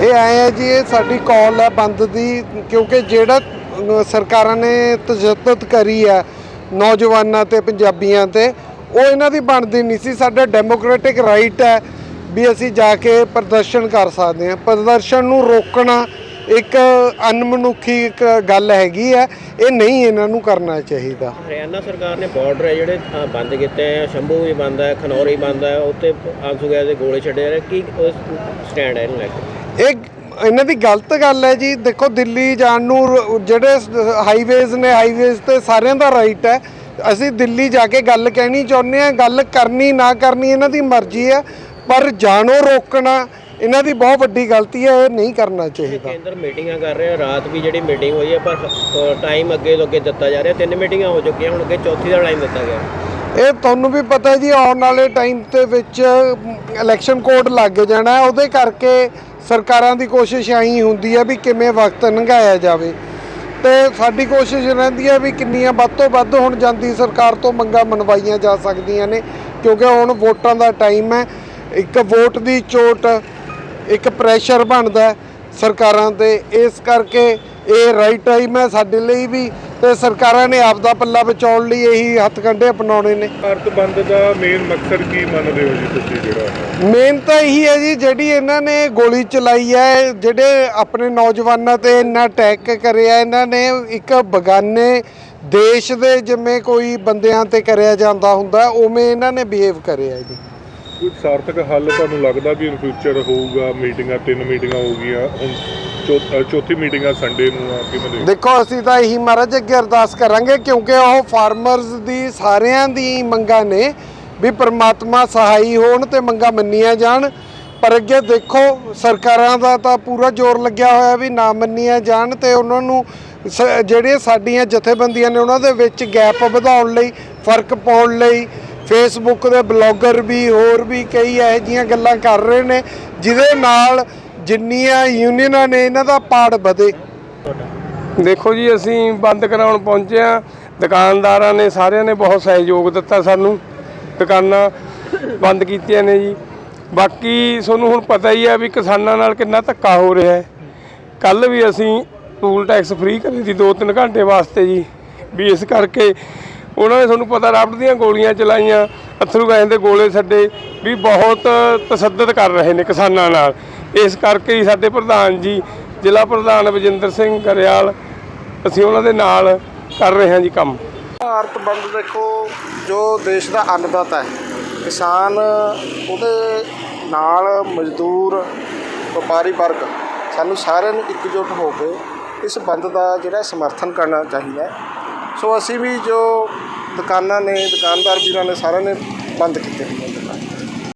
ਇਹ ਆਏ ਆ ਜੀ, ਇਹ ਸਾਡੀ ਕਾਲ ਹੈ ਬੰਦ ਦੀ, ਕਿਉਂਕਿ ਜਿਹੜਾ ਸਰਕਾਰਾਂ ਨੇ ਤਜੱਦਦ ਕਰੀ ਹੈ ਨੌਜਵਾਨਾਂ ਤੇ, ਪੰਜਾਬੀਆਂ ਤੇ, ਉਹ ਇਹਨਾਂ ਦੀ ਬਣਦੀ ਨਹੀਂ ਸੀ। ਸਾਡਾ ਡੈਮੋਕ੍ਰੈਟਿਕ ਰਾਈਟ ਹੈ ਵੀ ਅਸੀਂ ਜਾ ਕੇ ਪ੍ਰਦਰਸ਼ਨ ਕਰ ਸਕਦੇ ਹਾਂ। ਪ੍ਰਦਰਸ਼ਨ ਨੂੰ ਰੋਕਣਾ ਇੱਕ ਅਨਮਨੁੱਖੀ ਇੱਕ ਗੱਲ ਹੈਗੀ ਹੈ ਇਹ ਨਹੀਂ ਇਹਨਾਂ ਨੂੰ ਕਰਨਾ ਚਾਹੀਦਾ। ਹਰਿਆਣਾ ਸਰਕਾਰ ਨੇ ਬਾਰਡਰ ਹੈ ਜਿਹੜੇ ਬੰਦ ਕੀਤੇ ਆ ਸ਼ੰਭੂ ਵੀ ਬੰਦ ਹੈ ਖਨੌਰੀ ਬੰਦ ਹੈ ਉੱਤੇ ਆਂਸੂ ਗੈਸ ਦੇ ਗੋਲੇ ਛੱਡੇ ਜਾ ਰਹੇ ਕੀ ਸਟੈਂਡ ਹੈ ਇਹਨੂੰ ਲੈ ਕੇ ਇਹ ਇਹਨਾਂ ਦੀ ਗਲਤ ਗੱਲ ਹੈ ਜੀ। ਦੇਖੋ ਦਿੱਲੀ ਜਾਣ ਨੂੰ ਜਿਹੜੇ ਹਾਈਵੇਜ਼ ਨੇ ਹਾਈਵੇਜ਼ ਤੇ ਸਾਰਿਆਂ ਦਾ ਰਾਈਟ ਹੈ। ਅਸੀਂ ਦਿੱਲੀ ਜਾ ਕੇ ਗੱਲ ਕਹਿਣੀ ਚਾਹੁੰਦੇ ਆ ਗੱਲ ਕਰਨੀ ਨਾ ਕਰਨੀ ਇਹਨਾਂ ਦੀ ਮਰਜ਼ੀ ਹੈ ਪਰ ਜਾਣੋ ਰੋਕਣਾ ਇਹਨਾਂ ਦੀ ਬਹੁਤ ਵੱਡੀ ਗਲਤੀ ਹੈ ਇਹ ਨਹੀਂ ਕਰਨਾ ਚਾਹੀਦਾ। ਕੇਂਦਰ ਮੀਟਿੰਗਾਂ ਕਰ ਰਹੇ ਆ ਰਾਤ ਵੀ ਜਿਹੜੀ ਮੀਟਿੰਗ ਹੋਈ ਹੈ ਪਰ ਟਾਈਮ ਅੱਗੇ ਤੋਂ ਅੱਗੇ ਦਿੱਤਾ ਜਾ ਰਿਹਾ। ਤਿੰਨ ਮੀਟਿੰਗਾਂ ਹੋ ਚੁੱਕੀਆਂ ਹੁਣ ਅੱਗੇ ਚੌਥੀ ਦਾ ਟਾਈਮ ਦਿੱਤਾ ਗਿਆ। ਇਹ ਤੁਹਾਨੂੰ ਵੀ ਪਤਾ ਹੈ ਜੀ ਆਉਣ ਵਾਲੇ ਟਾਈਮ ਦੇ ਵਿੱਚ ਇਲੈਕਸ਼ਨ ਕੋਡ ਲੱਗ ਜਾਣਾ ਉਹਦੇ ਕਰਕੇ ਸਰਕਾਰਾਂ ਦੀ ਕੋਸ਼ਿਸ਼ ਆਈ ਹੁੰਦੀ ਹੈ ਵੀ ਕਿਵੇਂ ਵਕਤ ਲੰਘਾਇਆ ਜਾਵੇ। ਤੇ ਸਾਡੀ ਕੋਸ਼ਿਸ਼ ਰਹਿੰਦੀ ਹੈ ਵੀ ਕਿੰਨੀਆਂ ਵੱਧ ਤੋਂ ਵੱਧ ਹੁਣ ਜਾਂਦੀ ਸਰਕਾਰ ਤੋਂ ਮੰਗਾਂ ਮਨਵਾਈਆਂ ਜਾ ਸਕਦੀਆਂ ਨੇ ਕਿਉਂਕਿ ਹੁਣ ਵੋਟਾਂ ਦਾ ਟਾਈਮ ਹੈ। ਇੱਕ ਵੋਟ ਦੀ ਚੋਟ ਇੱਕ ਪ੍ਰੈਸ਼ਰ ਬਣਦਾ ਸਰਕਾਰਾਂ ਤੇ। ਇਸ ਕਰਕੇ ਇਹ ਰਾਈਟ ਟਾਈਮ ਹੈ ਸਾਡੇ ਲਈ ਵੀ ਤੇ ਸਰਕਾਰਾਂ ਨੇ ਆਪਦਾ ਪੱਲਾ ਬਚਾਉਣ ਲਈ ਇਹੀ ਹੱਥ ਕੰਡੇ ਅਪਣਾਉਣੇ ਨੇ। ਭਾਰਤ ਬੰਦ ਦਾ ਮੇਨ ਮਕਸਦ ਕੀ ਮੰਨਦੇ ਹੋ ਜੀ ਤੁਸੀਂ ਜਿਹੜਾ ਮੇਨ ਤਾਂ ਇਹੀ ਹੈ ਜੀ ਜਿਹੜੀ ਇਹਨਾਂ ਨੇ ਗੋਲੀ ਚਲਾਈ ਹੈ ਜਿਹੜੇ ਆਪਣੇ ਨੌਜਵਾਨਾਂ ਤੇ ਇੰਨਾ ਅਟੈਕ ਕਰਿਆ ਇਹਨਾਂ ਨੇ ਇੱਕ ਬਗਾਨੇ ਦੇਸ਼ ਦੇ ਜਿਵੇਂ ਕੋਈ ਬੰਦਿਆਂ ਤੇ ਕਰਿਆ ਜਾਂਦਾ ਹੁੰਦਾ ਉਵੇਂ ਇਹਨਾਂ ਨੇ ਬਿਹੇਵ ਕਰਿਆ ਜੀ। ਕੋਈ ਸਾਰਥਕ ਹੱਲ ਤੁਹਾਨੂੰ ਲੱਗਦਾ ਵੀ ਇਨ ਫਿਊਚਰ ਹੋਊਗਾ? ਮੀਟਿੰਗਾਂ ਤਿੰਨ ਮੀਟਿੰਗਾਂ ਹੋ ਗਈਆਂ ਹੁਣ ਚੌ- ਅ, ਚੌਥੀ ਮੀਟਿੰਗ ਆ ਸੰਡੇ ਨੂੰ ਆ ਕਿਵੇਂ ਦੇ ਦੇਖੋ ਅਸੀਂ ਤਾਂ ਇਹੀ ਮਹਾਰਾਜ ਅੱਗੇ ਅਰਦਾਸ ਕਰਾਂਗੇ ਕਿਉਂਕਿ ਉਹ ਫਾਰਮਰਸ ਦੀ ਸਾਰਿਆਂ ਦੀ ਮੰਗਾਂ ਨੇ ਵੀ ਪ੍ਰਮਾਤਮਾ ਸਹਾਈ ਹੋਣ ਤੇ ਮੰਗਾਂ ਮੰਨੀਆਂ ਜਾਣ। ਪਰ ਅੱਗੇ ਦੇਖੋ ਸਰਕਾਰਾਂ ਦਾ ਤਾਂ ਪੂਰਾ ਜ਼ੋਰ ਲੱਗਿਆ ਹੋਇਆ ਵੀ ਨਾ ਮੰਨੀਆਂ ਜਾਣ ਤੇ ਉਹਨਾਂ ਨੂੰ ਸ- ਜਿਹੜੀਆਂ ਸਾਡੀਆਂ ਜਥੇਬੰਦੀਆਂ ਨੇ ਉਹਨਾਂ ਦੇ ਵਿੱਚ ਗੈਪ ਵਧਾਉਣ ਲਈ ਫ਼ਰਕ ਪਾਉਣ ਲਈ ਫੇਸਬੁੱਕ ਦੇ ਬਲੌਗਰ ਵੀ, ਹੋਰ ਵੀ ਕਈ ਇਹੋ ਜਿਹੀਆਂ ਗੱਲਾਂ ਕਰ ਰਹੇ ਨੇ, ਜਿਹਦੇ ਨਾਲ ਜਿੰਨੀਆਂ ਯੂਨੀਅਨਾਂ ਨੇ ਇਹਨਾਂ ਦਾ ਪਾੜ ਵਧੇ। ਦੇਖੋ ਜੀ, ਅਸੀਂ ਬੰਦ ਕਰਾਉਣ ਪਹੁੰਚੇ ਆ ਦੁਕਾਨਦਾਰਾਂ ਨੇ ਸਾਰਿਆਂ ਨੇ ਬਹੁਤ ਸਹਿਯੋਗ ਦਿੱਤਾ ਸਾਨੂੰ। ਦੁਕਾਨਾਂ ਬੰਦ ਕੀਤੀਆਂ ਨੇ ਜੀ। ਬਾਕੀ ਤੁਹਾਨੂੰ ਹੁਣ ਪਤਾ ਹੀ ਆ ਵੀ ਕਿਸਾਨਾਂ ਨਾਲ ਕਿੰਨਾ ਧੱਕਾ ਹੋ ਰਿਹਾ ਹੈ। ਕੱਲ ਵੀ ਅਸੀਂ ਟੂਲ ਟੈਕਸ ਫ੍ਰੀ ਕਰੀ ਸੀ 2-3 ਘੰਟੇ ਵਾਸਤੇ ਜੀ। ਵੀ ਇਸ ਕਰਕੇ ਉਹਨਾਂ ਨੇ ਤੁਹਾਨੂੰ ਪਤਾ ਰਬੜ ਦੀਆਂ ਗੋਲੀਆਂ ਚਲਾਈਆਂ, ਅਥਰੂ ਗੈਸ ਦੇ ਗੋਲੇ ਛੱਡੇ, ਵੀ ਬਹੁਤ ਤਸੱਦਦ ਕਰ ਰਹੇ ਨੇ ਕਿਸਾਨਾਂ ਨਾਲ। ਇਸ ਕਰਕੇ ਹੀ ਸਾਡੇ ਪ੍ਰਧਾਨ ਜੀ, ਜ਼ਿਲ੍ਹਾ ਪ੍ਰਧਾਨ ਵਜਿੰਦਰ ਸਿੰਘ ਗਰੇਵਾਲ, ਅਸੀਂ ਉਹਨਾਂ ਦੇ ਨਾਲ ਕਰ ਰਹੇ ਹਾਂ ਜੀ ਕੰਮ। ਭਾਰਤ ਬੰਦ ਦੇਖੋ, ਜੋ ਦੇਸ਼ ਦਾ ਅੰਨਦਾਤਾ ਹੈ, ਕਿਸਾਨ ਉਹਦੇ ਨਾਲ ਮਜ਼ਦੂਰ, ਵਪਾਰੀ ਵਰਗ, ਸਾਨੂੰ ਸਾਰਿਆਂ ਨੂੰ ਇਕਜੁੱਟ ਹੋ ਕੇ ਇਸ ਬੰਦ ਦਾ ਜਿਹੜਾ ਸਮਰਥਨ ਕਰਨਾ ਚਾਹੀਦਾ ਸੋ ਅਸੀਂ ਵੀ ਜੋ ਦੁਕਾਨਾਂ ਨੇ, ਦੁਕਾਨਦਾਰ ਵੀਰਾਂ ਨੇ ਸਾਰਿਆਂ ਨੇ ਬੰਦ ਕੀਤੇ ਹੋਏ ਨੇ।